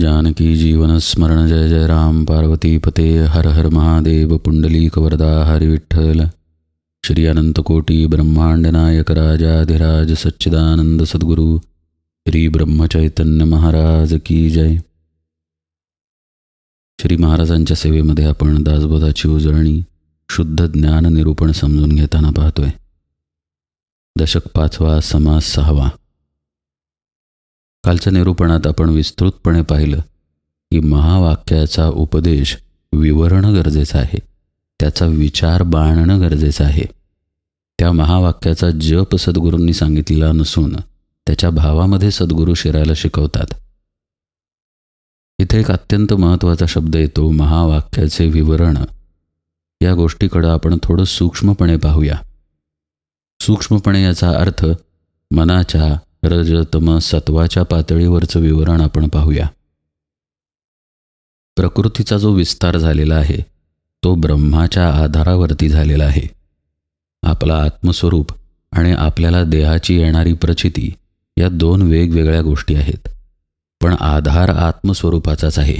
जानकी जीवनस्मरण जय जय राम पार्वती पते हर हर महादेव पुंडलीक वरदा हरी श्री अनंतकोटी ब्रह्मांड नायक राजाधिराज सच्चिदानंद सद्गुरू श्री ब्रह्मचैतन्य महाराज की जय। श्री महाराजांच्या सेवेमध्ये आपण दासबोधाची उजळणी शुद्ध ज्ञान निरूपण समजून घेताना पाहतोय. दशक पाचवा समास सहावा. कालच्या निरूपणात आपण विस्तृतपणे पाहिलं की महावाक्याचा उपदेश विवरणं गरजेचं आहे. त्याचा विचार बाणणं गरजेचं आहे. त्या महावाक्याचा जप सद्गुरूंनी सांगितलेला नसून त्याच्या भावामध्ये सद्गुरू शिरायला शिकवतात. इथे एक अत्यंत महत्त्वाचा शब्द येतो महावाक्याचे विवरण. या गोष्टीकडं आपण थोडं सूक्ष्मपणे पाहूया. सूक्ष्मपणे याचा अर्थ मनाच्या रजतम सत्वाच्या पातळीवरचं विवरण आपण पाहूया. प्रकृतीचा जो विस्तार झालेला आहे तो ब्रह्माच्या आधारावरती झालेला आहे. आपला आत्मस्वरूप आणि आपल्याला देहाची येणारी प्रचिती या दोन वेगवेगळ्या गोष्टी आहेत पण आधार आत्मस्वरूपाचाच आहे.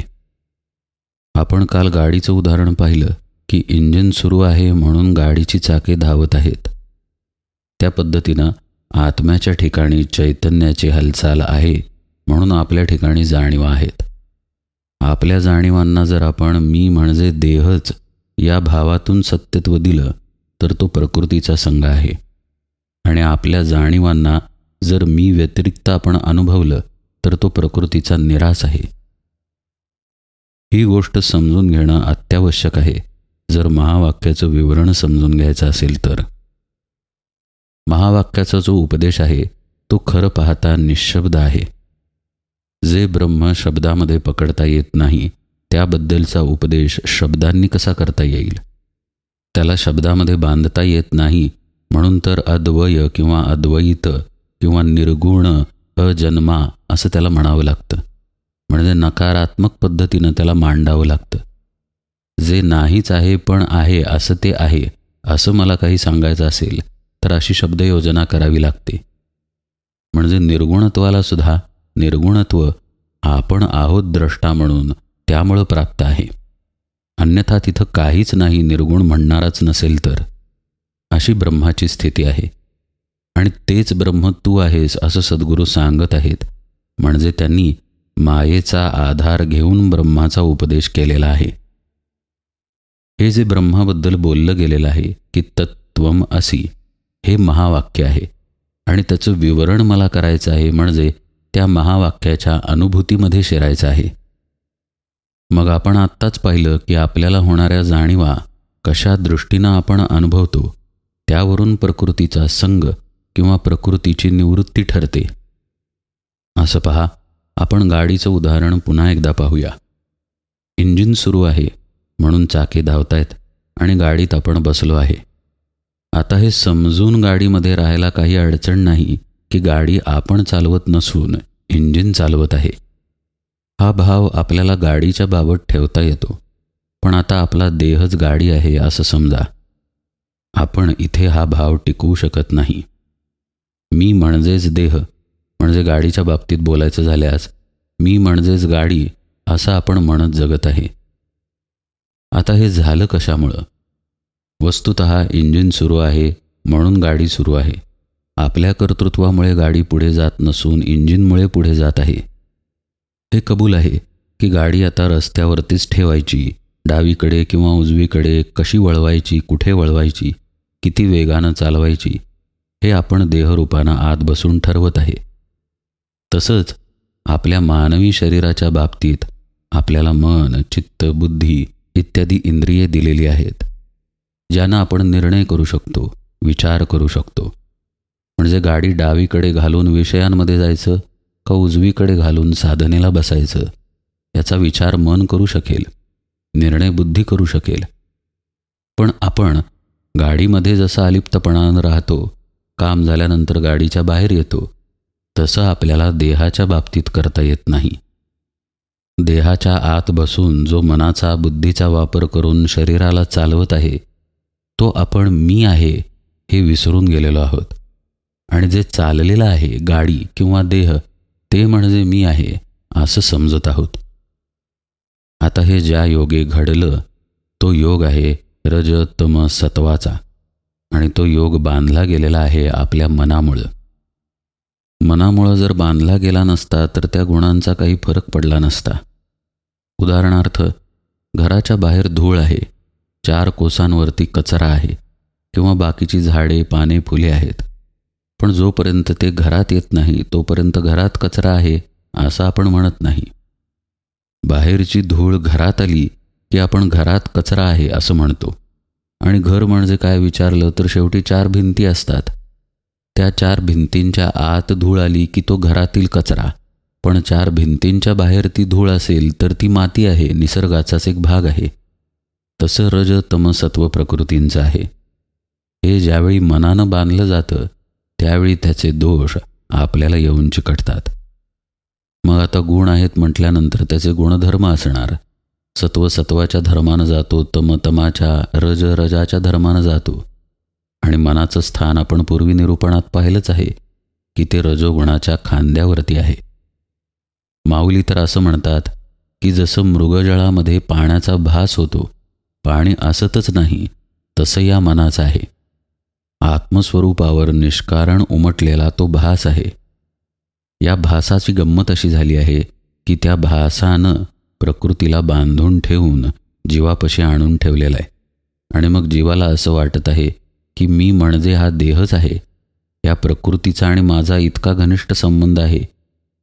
आपण काल गाडीचं उदाहरण पाहिलं की इंजिन सुरू आहे म्हणून गाडीची चाके धावत आहेत. त्या पद्धतीनं आत्म्याच्या ठिकाणी चैतन्याची हालचाल आहे म्हणून आपल्या ठिकाणी जाणीवा आहेत. आपल्या जाणीवांना जर आपण मी म्हणजे देहच या भावातून सत्यत्व दिलं तर तो प्रकृतीचा संघ आहे. आणि आपल्या जाणीवांना जर मी व्यतिरिक्त आपण अनुभवलं तर तो प्रकृतीचा निराश आहे. ही गोष्ट समजून घेणं अत्यावश्यक आहे. जर महावाक्याचं विवरण समजून घ्यायचं असेल तर. महावाक्याचा जो उपदेश आहे तो खरं पाहता निशब्द आहे. जे ब्रह्म शब्दामध्ये पकडता येत नाही त्याबद्दलचा उपदेश शब्दांनी कसा करता येईल? त्याला शब्दामध्ये बांधता येत नाही म्हणून तर अद्वय किंवा अद्वैत किंवा निर्गुण अजन्मा असं त्याला म्हणावं लागतं. म्हणजे नकारात्मक पद्धतीनं त्याला मांडावं लागतं. जे नाहीच आहे पण आहे असं ते आहे असं मला काही सांगायचं असेल तर अशी शब्दयोजना करावी लागते. म्हणजे निर्गुणत्वाला सुद्धा निर्गुणत्व आपण आहोत द्रष्टा म्हणून त्यामुळं प्राप्त आहे. अन्यथा तिथं काहीच नाही निर्गुण म्हणणाराच नसेल तर. अशी ब्रह्माची स्थिती आहे. आणि तेच ब्रह्म तू आहेस असं सद्गुरू सांगत आहेत. म्हणजे त्यांनी मायेचा आधार घेऊन ब्रह्माचा उपदेश केलेला आहे. हे जे ब्रह्माबद्दल बोललं गेलेलं आहे की तत्वम असी. हे महावाक्य आहे. आणि त्याचं विवरण मला करायचं आहे म्हणजे त्या महावाक्याच्या अनुभूतीमध्ये शिरायचं आहे. मग आपण आत्ताच पाहिलं की आपल्याला होणाऱ्या जाणीवा कशा दृष्टीनं आपण अनुभवतो त्यावरून प्रकृतीचा संग किंवा प्रकृतीची निवृत्ती ठरते. असं पहा आपण गाडीचं उदाहरण पुन्हा एकदा पाहूया. इंजिन सुरू आहे म्हणून चाके धावतायत आणि गाडीत आपण बसलो आहे. आता हे समजून गाडीमध्ये राहायला काही अडचण नाही की गाडी आपण चालवत नसून इंजिन चालवत आहे. हा भाव आपल्याला गाडीच्या बाबत ठेवता येतो. पण आता आपला देहच गाडी आहे असं समजा. आपण इथे हा भाव टिकवू शकत नाही. मी म्हणजेच देह म्हणजे गाडीच्या बाबतीत बोलायचं झाल्यास मी म्हणजेच गाडी असं आपण म्हणत जगत आहे. आता हे झालं कशामुळं? वस्तुत इंजिन सुरू आहे म्हणून गाडी सुरू आहे. आपल्या कर्तृत्वामुळे गाडी पुढे जात नसून इंजिनमुळे पुढे जात आहे. हे कबूल आहे की गाडी आता रस्त्यावरतीच ठेवायची डावीकडे किंवा उजवीकडे कशी वळवायची कुठे वळवायची किती वेगानं चालवायची हे आपण देहरूपानं आत बसून ठरवत आहे. तसंच आपल्या मानवी शरीराच्या बाबतीत आपल्याला मन चित्त बुद्धी इत्यादी इंद्रिये दिलेली आहेत. ज्यांना आपण निर्णय करू शकतो विचार करू शकतो. म्हणजे गाडी डावीकडे घालून विषयांमध्ये जायचं का उजवीकडे घालून साधनेला बसायचं याचा विचार मन करू शकेल निर्णय बुद्धी करू शकेल. पण आपण गाडीमध्ये जसं अलिप्तपणानं राहतो काम झाल्यानंतर गाडीच्या बाहेर येतो तसं आपल्याला देहाच्या बाबतीत करता येत नाही. देहाच्या आत बसून जो मनाचा बुद्धीचा वापर करून शरीराला चालवत आहे तो आपण मी आहे हे विसरून गेलेलो आहोत. आणि जे चाललेलं आहे गाडी किंवा देह ते म्हणजे मी आहे असं समजत आहोत. आता हे ज्या योगे घडलं तो योग आहे रज तम सत्वाचा आणि तो योग बांधला गेलेला आहे आपल्या मनामुळं. मनामुळं जर बांधला गेला नसता तर त्या गुणांचा काही फरक पडला नसता. उदाहरणार्थ घराच्या बाहेर धूळ आहे. चार कोसांवरती कचरा आहे किंवा बाकीची झाडे पाने फुले आहेत. पण जोपर्यंत ते घरात येत नाही तोपर्यंत घरात कचरा आहे असं आपण म्हणत नाही. बाहेरची धूळ घरात आली की आपण घरात कचरा आहे असं म्हणतो. आणि घर म्हणजे काय विचारलं तर शेवटी चार भिंती असतात. त्या चार भिंतींच्या आत धूळ आली की तो घरातील कचरा. पण चार भिंतींच्या बाहेर ती धूळ असेल तर ती माती आहे निसर्गाचाच एक भाग आहे. तसं रज तमसत्व प्रकृतींचं आहे. हे ज्यावेळी मनानं बांधलं जातं त्यावेळी त्याचे दोष आपल्याला येऊन चिकटतात. मग आता गुण आहेत म्हटल्यानंतर त्याचे गुणधर्म असणार. सत्व सत्वाच्या धर्मानं जातो तम तमाच्या रज रजाच्या धर्मानं जातो. आणि मनाचं स्थान आपण पूर्वी निरूपणात पाहिलंच आहे की ते रजोगुणाच्या खांद्यावरती आहे. माऊली तर असं म्हणतात की जसं मृगजळामध्ये पाण्याचा भास होतो पाणी असतच नाही तसं या मनाचं आहे. आत्मस्वरूपावर निष्कारण उमटलेला तो भास आहे. या भासाची गंमत अशी झाली आहे की त्या भासानं प्रकृतीला बांधून ठेवून जीवापशी आणून ठेवलेला आहे. आणि मग जीवाला असं वाटत आहे की मी म्हणजे हा देहच आहे. या प्रकृतीचा आणि माझा इतका घनिष्ठ संबंध आहे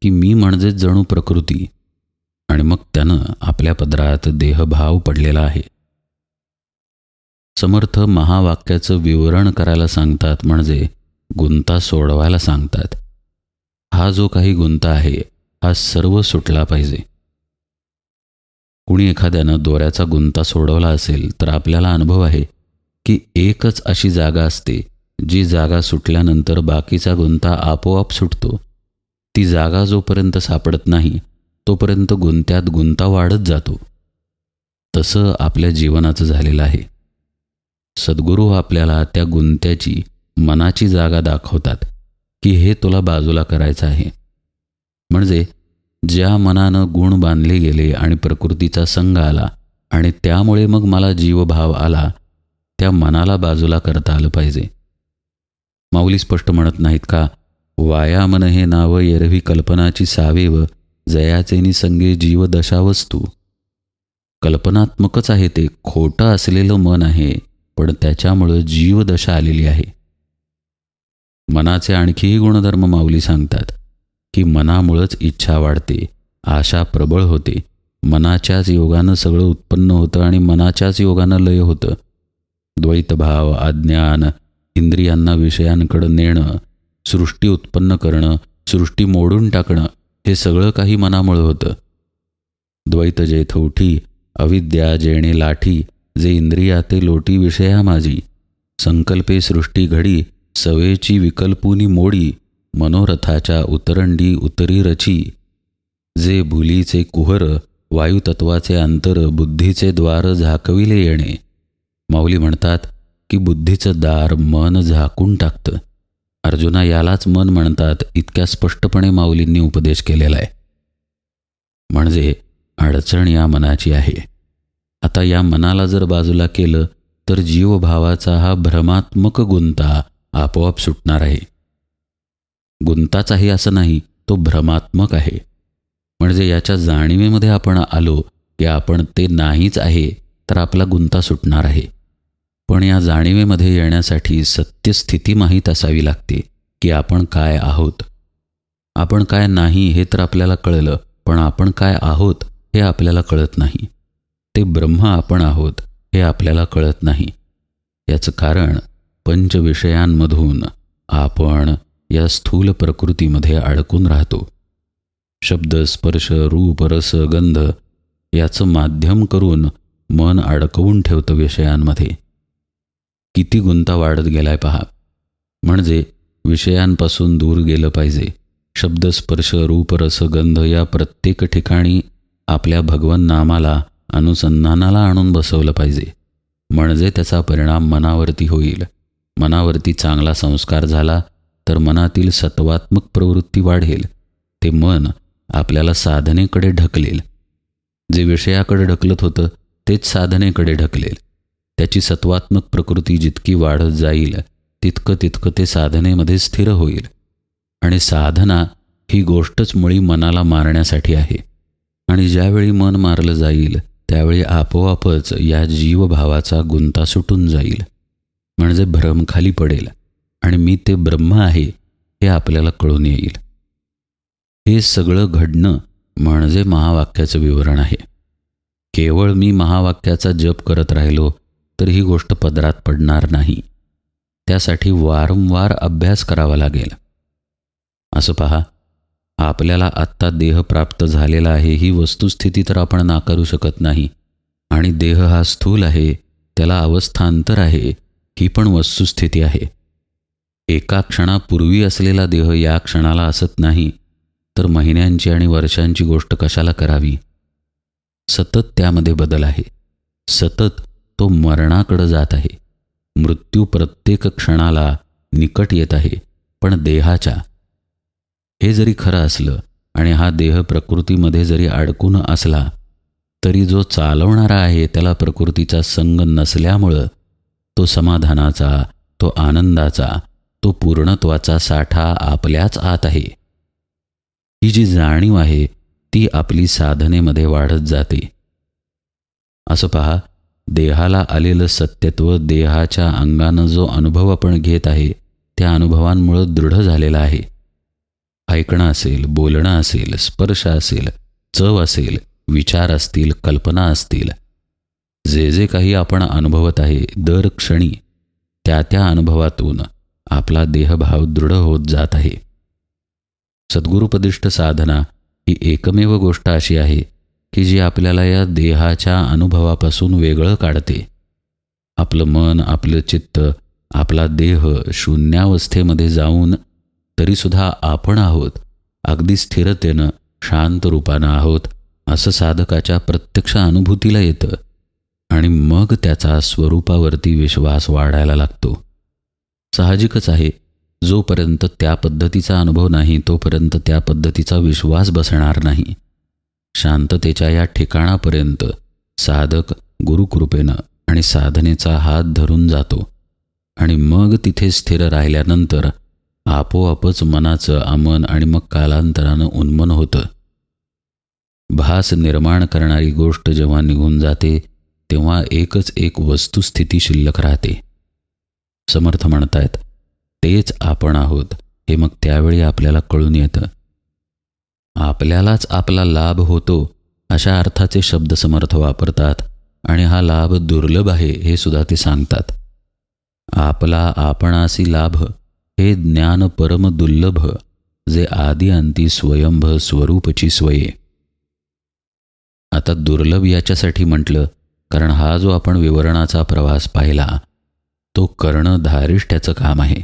की मी म्हणजेच जणू प्रकृती. आणि मग त्यानं आपल्या पदरात देहभाव पडलेला आहे. समर्थ महावाक्याचं विवरण करायला सांगतात म्हणजे गुंता सोडवायला सांगतात. हा जो काही गुंता आहे हा सर्व सुटला पाहिजे. कुणी एखाद्यानं दोऱ्याचा गुंता सोडवला असेल तर आपल्याला अनुभव आहे की एकच अशी जागा असते जी जागा सुटल्यानंतर बाकीचा गुंता आपोआप सुटतो. ती जागा जोपर्यंत सापडत नाही तोपर्यंत गुंत्यात गुंता वाढत जातो. तसं आपल्या जीवनाचं झालेलं आहे. सद्गुरू आपल्याला त्या गुंत्याची मनाची जागा दाखवतात की हे तुला बाजूला करायचं आहे. म्हणजे ज्या मनानं गुण बांधले गेले आणि प्रकृतीचा संघ आला आणि त्यामुळे मग मला जीवभाव आला त्या मनाला बाजूला करता आलं पाहिजे. माऊली स्पष्ट म्हणत नाहीत का वायामन हे नाव येरवी कल्पनाची सावेव जयाचे निसंगे जीवदशा वस्तू कल्पनात्मकच आहे ते खोटं असलेलं मन आहे. पण त्याच्यामुळं जीवदशा आलेली आहे. मनाचे आणखीही गुणधर्म माऊली सांगतात की मनामुळंच इच्छा वाढते आशा प्रबळ होते मनाच्याच योगानं सगळं उत्पन्न होतं आणि मनाच्याच योगानं लय होतं. द्वैतभाव अज्ञान इंद्रियांना विषयांकडं नेणं सृष्टी उत्पन्न करणं सृष्टी मोडून टाकणं हे सगळं काही मनामुळं होतं. द्वैत जेथौठी अविद्या जेणे लाठी जे इंद्रियाते लोटी विषया माझी संकल्पे सृष्टी घडी सवेची विकल्पुनी मोडी मनोरथाच्या उतरंडी उतरी रची. जे भुलीचे कुहर वायुतत्वाचे अंतर बुद्धीचे द्वार झाकविले येणे. माऊली म्हणतात की बुद्धीचं दार मन झाकून टाकतं. अर्जुना यालाच मन म्हणतात इतक्या स्पष्टपणे माऊलींनी उपदेश केलेला आहे म्हणजे अडचण या मनाची आहे. आता या मनाला जर बाजूला केलं तर जीवभावाचा हा भ्रमात्मक गुंता आपोआप सुटणार आहे. गुंताच आहे असं नाही तो भ्रमात्मक आहे. म्हणजे याच्या जाणीवेमध्ये आपण आलो की आपण ते नाहीच आहे तर आपला गुंता सुटणार आहे. पण या जाणीवेमध्ये येण्यासाठी सत्यस्थिती माहीत असावी लागते की आपण काय आहोत. आपण काय नाही हे तर आपल्याला कळलं पण आपण काय आहोत हे आपल्याला कळत नाही. ते ब्रह्म आपण आहोत हे आपल्याला कळत नाही. याचं कारण पंचविषयांमधून आपण या स्थूल प्रकृतीमध्ये अडकून राहतो. शब्द स्पर्श रूप रस गंध याचं माध्यम करून मन अडकवून ठेवतं विषयांमध्ये. किती गुंता वाढत गेलाय पहा. म्हणजे विषयांपासून दूर गेलं पाहिजे. शब्द स्पर्श रूप रस गंध या प्रत्येक ठिकाणी आपल्या भगवन नामाला अनुसंधानाला आणून बसवलं पाहिजे. म्हणजे त्याचा परिणाम मनावरती होईल. मनावरती चांगला संस्कार झाला तर मनातील सत्वात्मक प्रवृत्ती वाढेल. ते मन आपल्याला साधनेकडे ढकलेल. जे विषयाकडे ढकलत होतं तेच साधनेकडे ढकलेल. त्याची सत्वात्मक प्रकृती जितकी वाढत जाईल तितकं तितकं ते साधनेमध्ये स्थिर होईल. आणि साधना ही गोष्टच मुळी मनाला मारण्यासाठी आहे. आणि ज्यावेळी मन मारलं जाईल त्यावेळी आपोआपच या जीवभावाचा गुंता सुटून जाईल. म्हणजे भ्रम खाली पडेल आणि मी ते ब्रह्म आहे हे आपल्याला कळून येईल. हे सगळं घडणं म्हणजे महावाक्याचं विवरण आहे. केवळ मी महावाक्याचा जप करत राहिलो तर ही गोष्ट पदरात पडणार नाही. त्यासाठी वारंवार अभ्यास करावा लागेल. असं पहा. आपल्याला आत्ता देह प्राप्त झालेला आहे ही वस्तुस्थिती तर आपण नाकारू शकत नाही. आणि देह हा स्थूल आहे त्याला अवस्थांतर आहे ही पण वस्तुस्थिती आहे. एका क्षणापूर्वी असलेला देह या क्षणाला असत नाही तर महिन्यांची आणि वर्षांची गोष्ट कशाला करावी? सतत त्यामध्ये बदल आहे. सतत तो मरणाकडं जात आहे. मृत्यू प्रत्येक क्षणाला निकट येत आहे पण देहाच्या हे जरी खरं असलं आणि हा देह प्रकृतीमध्ये जरी अडकून असला तरी जो चालवणारा आहे त्याला प्रकृतीचा संग नसल्यामुळं तो समाधानाचा तो आनंदाचा तो पूर्णत्वाचा साठा आपल्याच आत आहे. ही जी जाणीव आहे ती आपली साधनेमध्ये वाढत जाते. असं पहा देहाला आलेलं सत्यत्व देहाच्या अंगानं जो अनुभव आपण घेत आहे त्या अनुभवांमुळं दृढ झालेला आहे. ऐकणं असेल बोलणं असेल स्पर्श असेल चव असेल विचार असतील कल्पना असतील जे जे काही आपण अनुभवत आहे दर क्षणी त्या त्या अनुभवातून आपला देहभाव दृढ होत जात आहे. सद्गुरुपदिष्ट साधना ही एकमेव गोष्ट अशी आहे की जी आपल्याला या देहाच्या अनुभवापासून वेगळं काढते. आपलं मन आपलं चित्त आपला देह शून्यावस्थेमध्ये जाऊन तरीसुद्धा आपण आहोत. अगदी स्थिरतेनं शांत रूपानं आहोत असं साधकाच्या प्रत्यक्ष अनुभूतीला येतं. आणि मग त्याचा स्वरूपावरती विश्वास वाढायला लागतो. साहजिकच आहे जोपर्यंत त्या पद्धतीचा अनुभव नाही तोपर्यंत त्या पद्धतीचा विश्वास बसणार नाही. शांततेच्या या ठिकाणापर्यंत साधक गुरुकृपेनं आणि साधनेचा हात धरून जातो. आणि मग तिथे स्थिर राहिल्यानंतर आपोआपच मनाचं आमन आणि मग कालांतरानं उन्मन होतं. भास निर्माण करणारी गोष्ट जेव्हा निघून जाते तेव्हा एकच एक वस्तुस्थिती शिल्लक राहते. समर्थ म्हणतायत तेच आपण आहोत हे मग त्यावेळी आपल्याला कळून येतं. आपल्यालाच आपला लाभ होतो अशा अर्थाचे शब्द समर्थ वापरतात आणि हा लाभ दुर्लभ आहे हे सुद्धा ते सांगतात. आपला आपणासी लाभ हे ज्ञान परम दुर्लभ जे आदी अंती स्वयंभ स्वरूपची स्वये. आता दुर्लभ याच्यासाठी म्हटलं कारण हा जो आपण विवरणाचा प्रवास पाहिला तो करणं धारिष्ट्याचं काम आहे.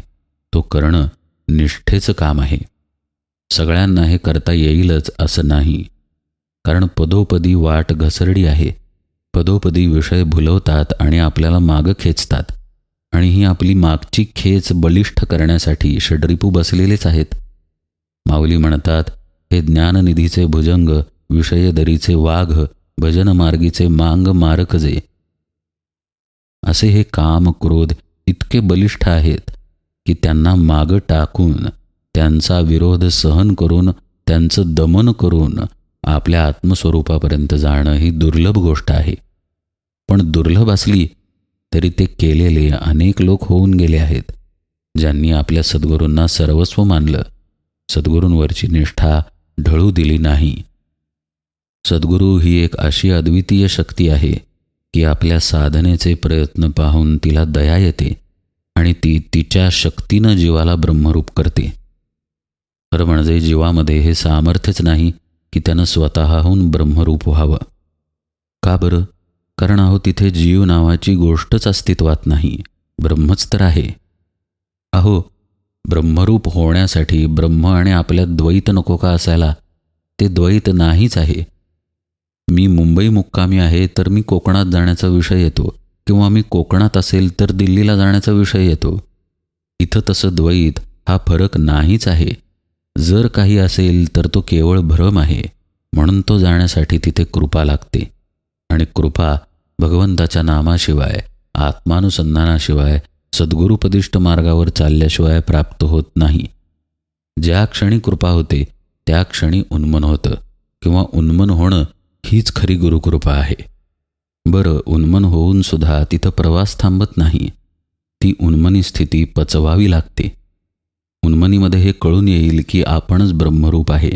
तो करणं निष्ठेचं काम आहे. सगळ्यांना हे करता येईलच असं नाही. कारण पदोपदी वाट घसरडी आहे. पदोपदी विषय भुलवतात आणि आपल्याला मागं खेचतात. आणि ही आपली मागची खेच बलिष्ठ करण्यासाठी षडरिपू बसलेलेच आहेत. माऊली म्हणतात हे ज्ञाननिधीचे भुजंग विषयदरीचे वाघ भजनमार्गीचे मांग मारकजे असे हे काम क्रोध इतके बलिष्ठ आहेत की त्यांना मागं टाकून त्यांचा विरोध सहन करून त्यांचं दमन करून आपल्या आत्मस्वरूपापर्यंत जाणं ही दुर्लभ गोष्ट आहे. पण दुर्लभ असली तरी ते केलेले अनेक लोक होऊन गेले आहेत ज्यांनी आपल्या सद्गुरूंना सर्वस्व मानलं. सद्गुरूंवरची निष्ठा ढळू दिली नाही. सद्गुरू ही एक अशी अद्वितीय शक्ती आहे की आपल्या साधनेचे प्रयत्न पाहून तिला दया येते आणि ती तिच्या शक्तीनं जीवाला ब्रह्मरूप करते. खरं म्हणजे जीवामध्ये हे सामर्थ्यच नाही की त्यानं स्वतःहून ब्रह्मरूप व्हावं. का बरं? कारण अहो तिथे जीव नावाची गोष्टच अस्तित्वात नाही. ब्रह्मच तर आहे. अहो ब्रह्मरूप होण्यासाठी ब्रह्म आणि आपल्यात द्वैत नको का असायला? ते द्वैत नाहीच आहे. मी मुंबई मुक्कामी आहे तर मी कोकणात जाण्याचा विषय येतो. किंवा मी कोकणात असेल तर दिल्लीला जाण्याचा विषय येतो. इथं तसं द्वैत हा फरक नाहीच आहे. जर काही असेल तर तो केवळ भ्रम आहे. म्हणून तो जाण्यासाठी तिथे कृपा लागते. आणि कृपा भगवंताच्या नामाशिवाय आत्मानुसंधानाशिवाय सद्गुरुपदिष्ट मार्गावर चालल्याशिवाय प्राप्त होत नाही. ज्या क्षणी कृपा होते त्या क्षणी उन्मन होतं किंवा उन्मन होणं हीच खरी गुरुकृपा आहे. बरं उन्मन होऊन सुद्धा तिथं प्रवास थांबत नाही. ती उन्मनी स्थिती पचवावी लागते. उन्मनीमध्ये हे कळून येईल की आपणच ब्रह्मरूप आहे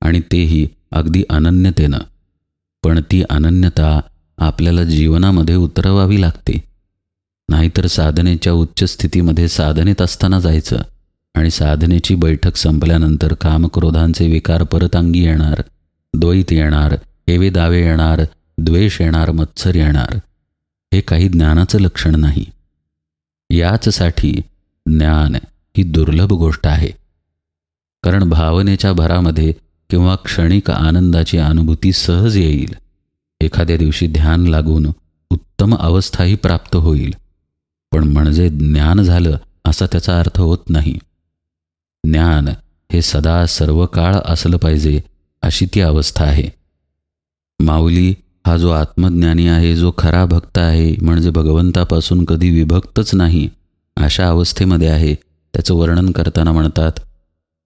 आणि तेही अगदी अनन्यतेनं. पण ती अनन्यता आपल्याला जीवनामध्ये उतरवावी लागते. नाहीतर साधनेच्या उच्च स्थितीमध्ये साधनेत असताना जायचं आणि साधनेची बैठक संपल्यानंतर कामक्रोधांचे विकार परत अंगी येणार द्वैत येणार हेवे दावे येणार द्वेष येणार मत्सर येणार. हे काही ज्ञानाचं लक्षण नाही. याचसाठी ज्ञान ही दुर्लभ गोष्ट आहे. कारण भावनेच्या भरामध्ये किंवा क्षणिक आनंदाची अनुभूती सहज येईल. एखाद्या दिवशी ध्यान लागून उत्तम अवस्थाही प्राप्त होईल. पण म्हणजे ज्ञान झालं असा त्याचा अर्थ होत नाही. ज्ञान हे सदा सर्व काळ असलं पाहिजे अशी ती अवस्था आहे. माऊली हा जो आत्मज्ञानी आहे जो खरा भक्त आहे म्हणजे भगवंतापासून कधी विभक्तच नाही अशा अवस्थेमध्ये आहे त्याचं वर्णन करताना म्हणतात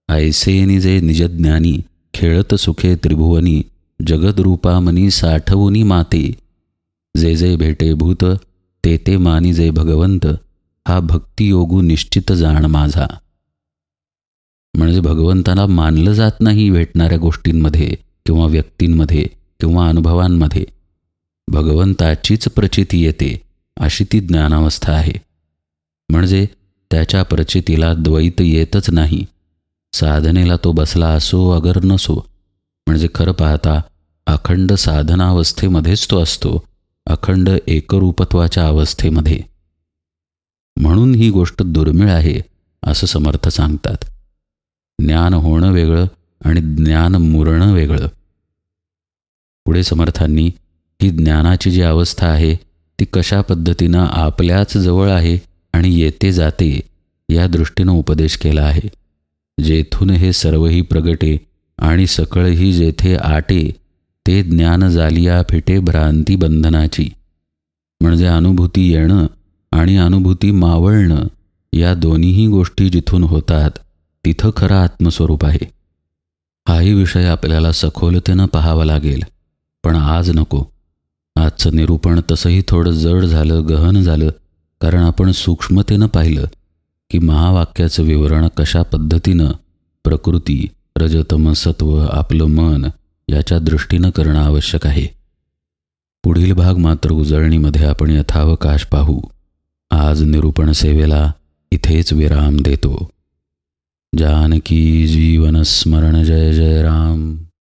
ऐसेनी जे निजज्ञानी खेळत सुखे त्रिभुवनी जगदरूपामनी साठवुनी माते. जे जे भेटे भूत ते ते मानी जे भगवंत हा भक्तियोगू निश्चित जाण माझा. म्हणजे भगवंताला मानलं जात नाही भेटणाऱ्या गोष्टींमध्ये किंवा व्यक्तींमध्ये किंवा अनुभवांमध्ये. भगवंताचीच प्रचिती येते अशी ती ज्ञानावस्था आहे. म्हणजे त्याच्या प्रचितीला द्वैत येतच नाही. साधनेला तो बसला असो अगर नसो. म्हणजे खरं पाहता अखंड साधनावस्थेमध्येच तो असतो. अखंड एकरूपत्वाच्या अवस्थेमध्ये. म्हणून ही गोष्ट दुर्मिळ आहे असं समर्थ सांगतात. ज्ञान होणं वेगळं आणि ज्ञान मुरणं वेगळं. पुढे समर्थांनी ही ज्ञानाची जी अवस्था आहे ती कशा पद्धतीनं आपल्याच जवळ आहे आणि येते जाते या दृष्टीनं उपदेश केला आहे. जेथून हे सर्वही प्रगटे आणि सकळही जेथे आटे ते ज्ञान जालिया फिटे भ्रांती बंधनाची. म्हणजे अनुभूती येणं आणि अनुभूती मावळणं या दोन्हीही गोष्टी जिथून होतात तिथं खरं आत्मस्वरूप आहे. हाही विषय आपल्याला सखोलतेनं पाहावा लागेल. पण आज नको. आजचं निरूपण तसंही थोडं जड झालं गहन झालं कारण आपण सूक्ष्मतेनं पाहिलं. की महावाक्याचं विवरण कशा पद्धतीनं प्रकृती रजतम सत्व आपलं मन याच्या दृष्टीनं करणं आवश्यक आहे? पुढील भाग मात्र उजळणीमध्ये आपण यथावकाश पाहू. आज निरूपण सेवेला इथेच विराम देतो. जानकी जीवन स्मरण जय जय राम.